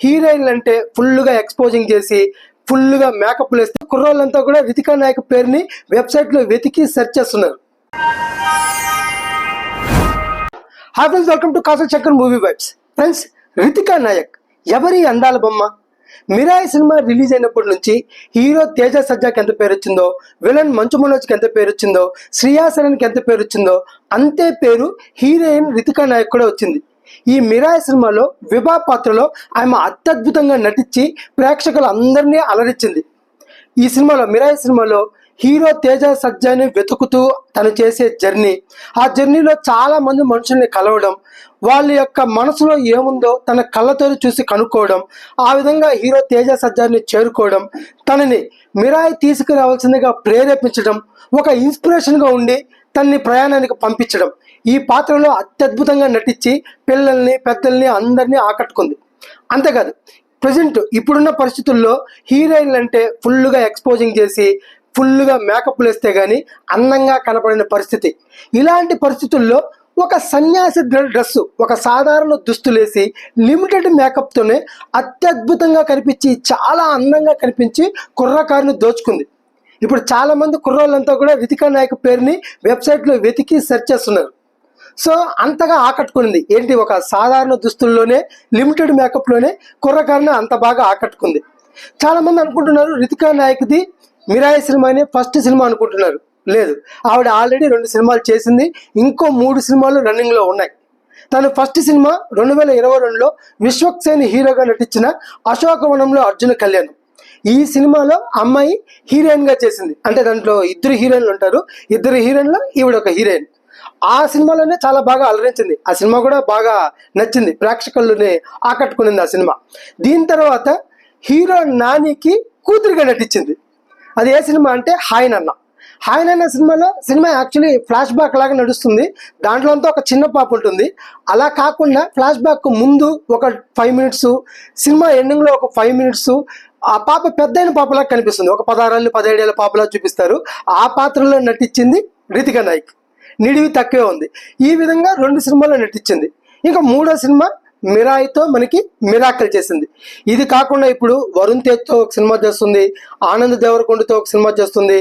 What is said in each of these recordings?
హీరోయిన్లు అంటే ఫుల్గా ఎక్స్పోజింగ్ చేసి ఫుల్గా మేకప్ వేస్తే కుర్రోళ్ళంతా కూడా రితికా నాయక్ పేరుని వెబ్సైట్లో వెతికి సెర్చ్ చేస్తున్నారు. హాయ్ ఫ్రెండ్స్ వెల్కమ్ టు కాసల్ చక్కర్ movie vibes. Friends Ritika Nayak ఎవరి అందాల బొమ్మ? మిరాయి సినిమా రిలీజ్ అయినప్పటి నుంచి హీరో తేజ సజ్జాకి ఎంత పేరు వచ్చిందో విలన్ మంచు మనోజ్కి ఎంత పేరు వచ్చిందో శ్రీయాసరన్కి ఎంత పేరు వచ్చిందో అంతే పేరు హీరోయిన్ రితికా నాయక్ కూడా వచ్చింది. ఈ మిరాయి సినిమాలో విభా పాత్రలో ఆమె అత్యద్భుతంగా నటించి ప్రేక్షకులు అందరినీ అలరించింది. ఈ సినిమాలో మిరాయి సినిమాలో హీరో తేజ సజ్జాని వెతుకుతూ తను చేసే జర్నీ. ఆ జర్నీలో చాలా మంది మనుషుల్ని కలవడం వాళ్ళ యొక్క మనసులో ఏముందో తన కళ్ళతో చూసి కనుక్కోవడం ఆ విధంగా హీరో తేజ సజ్జాన్ని చేరుకోవడం తనని మిరాయి తీసుకురావాల్సిందిగా ప్రేరేపించడం ఒక ఇన్స్పిరేషన్గా ఉండి తన్ని ప్రయాణానికి పంపించడం. ఈ పాత్రలో అత్యద్భుతంగా నటించి పిల్లల్ని పెద్దల్ని అందరినీ ఆకట్టుకుంది. అంతేకాదు ప్రజెంట్ ఇప్పుడున్న పరిస్థితుల్లో హీరోయిన్లు అంటే ఫుల్గా ఎక్స్పోజింగ్ చేసి ఫుల్గా మేకప్లు వేస్తే కానీ అందంగా కనపడిన పరిస్థితి. ఇలాంటి పరిస్థితుల్లో ఒక సన్యాసి డ్రెస్ ఒక సాధారణ దుస్తులేసి లిమిటెడ్ మేకప్తోనే అత్యద్భుతంగా కనిపించి చాలా అందంగా కనిపించి కుర్రకారుని దోచుకుంది. ఇప్పుడు చాలామంది కుర్రోళ్ళంతా కూడా రితికా నాయక్ పేరుని వెబ్సైట్లో వెతికి సెర్చ్ చేస్తున్నారు. సో అంతగా ఆకట్టుకుంది. ఏంటి? ఒక సాధారణ దుస్తుల్లోనే లిమిటెడ్ మేకప్లోనే కుర్రకారుని అంత బాగా ఆకట్టుకుంది. చాలామంది అనుకుంటున్నారు రితికా నాయక్ది మిరాయి సినిమానే ఫస్ట్ సినిమా అనుకుంటున్నారు. లేదు. ఆవిడ ఆల్రెడీ రెండు సినిమాలు చేసింది. ఇంకో మూడు సినిమాలు రన్నింగ్లో ఉన్నాయి. తను ఫస్ట్ సినిమా రెండు వేల ఇరవై రెండులో విశ్వక్సేన్ హీరోగా నటించిన అశోకవనంలో అర్జున కళ్యాణం. ఈ సినిమాలో అమ్మాయి హీరోయిన్గా చేసింది. అంటే దాంట్లో ఇద్దరు హీరోయిన్లు ఉంటారు. ఇద్దరు హీరోయిన్లో ఈవిడ ఒక హీరోయిన్. ఆ సినిమాలోనే చాలా బాగా అలరించింది. ఆ సినిమా కూడా బాగా నచ్చింది. ప్రేక్షకులని ఆకట్టుకునింది ఆ సినిమా. దీని తర్వాత హీరో నానికి కూతురుగా నటించింది. అది ఏ సినిమా అంటే హాయ్ నన్న హాయ్ నన్న సినిమాలో సినిమా యాక్చువల్లీ ఫ్లాష్ బ్యాక్ లాగా నడుస్తుంది. దాంట్లో అంతా ఒక చిన్న పాప ఉంటుంది. అలా కాకుండా ఫ్లాష్ బ్యాక్ ముందు ఒక ఫైవ్ మినిట్స్ సినిమా ఎండింగ్లో ఒక ఫైవ్ మినిట్స్ ఆ పాప పెద్దయిన పాపలా కనిపిస్తుంది. ఒక పదహారేళ్ళు పదిహేడేళ్ళ పాపలా చూపిస్తారు. ఆ పాత్రలో నటించింది రితికా నాయక్. నిడివి తక్కువే ఉంది. ఈ విధంగా రెండు సినిమాలు నటించింది. ఇంకా మూడో సినిమా మిరాయితో మనకి మిరాకల్ చేసింది. ఇది కాకుండా ఇప్పుడు వరుణ్ తేజ్తో ఒక సినిమా చేస్తుంది ఆనంద్ దేవరకొండతో ఒక సినిమా చేస్తుంది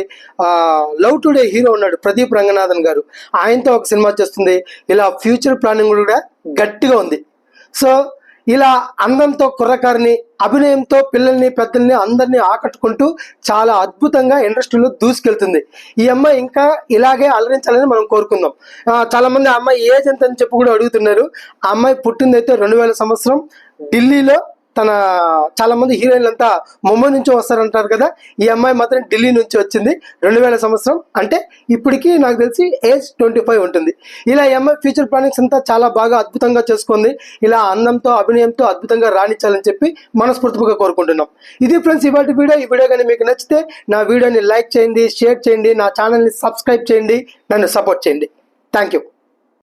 లవ్ టుడే హీరో ఉన్నాడు ప్రదీప్ రంగనాథన్ గారు. ఆయనతో ఒక సినిమా చేస్తుంది. ఇలా ఫ్యూచర్ ప్లానింగ్ కూడా గట్టిగా ఉంది. సో ఇలా అందంతో కుర్రకారిని అభినయంతో పిల్లల్ని పెద్దల్ని అందరినీ ఆకట్టుకుంటూ చాలా అద్భుతంగా ఇండస్ట్రీలో దూసుకెళ్తుంది. ఈ అమ్మాయి ఇంకా ఇలాగే అలరించాలని మనం కోరుకుందాం. చాలామంది చాలా మంది అమ్మాయి ఏజ్ ఎంత అని చెప్పి కూడా అడుగుతున్నారు. ఆ అమ్మాయి పుట్టిందైతే రెండు వేల సంవత్సరం. ఢిల్లీలో తన చాలా మంది హీరోయిన్లు అంతా ముంబై నుంచి వస్తారంటారు కదా ఈ అమ్మాయి మాత్రం ఢిల్లీ నుంచి వచ్చింది రెండు వేల సంవత్సరం. అంటే ఇప్పటికి నాకు తెలిసి ఏజ్ ట్వంటీ ఫైవ్ ఉంటుంది. ఇలా ఈ అమ్మాయి ఫ్యూచర్ ప్లానింగ్స్ అంతా చాలా బాగా అద్భుతంగా చేసుకుంది. ఇలా అందంతో అభినయంతో అద్భుతంగా రాణించాలని చెప్పి మనస్ఫూర్తిగా కోరుకుంటున్నాం. ఇది ఫ్రెండ్స్ ఇవాటి వీడియో. ఈ వీడియో కానీ మీకు నచ్చితే నా వీడియోని లైక్ చేయండి షేర్ చేయండి నా ఛానల్ని సబ్స్క్రైబ్ చేయండి నన్ను సపోర్ట్ చేయండి. Thank you.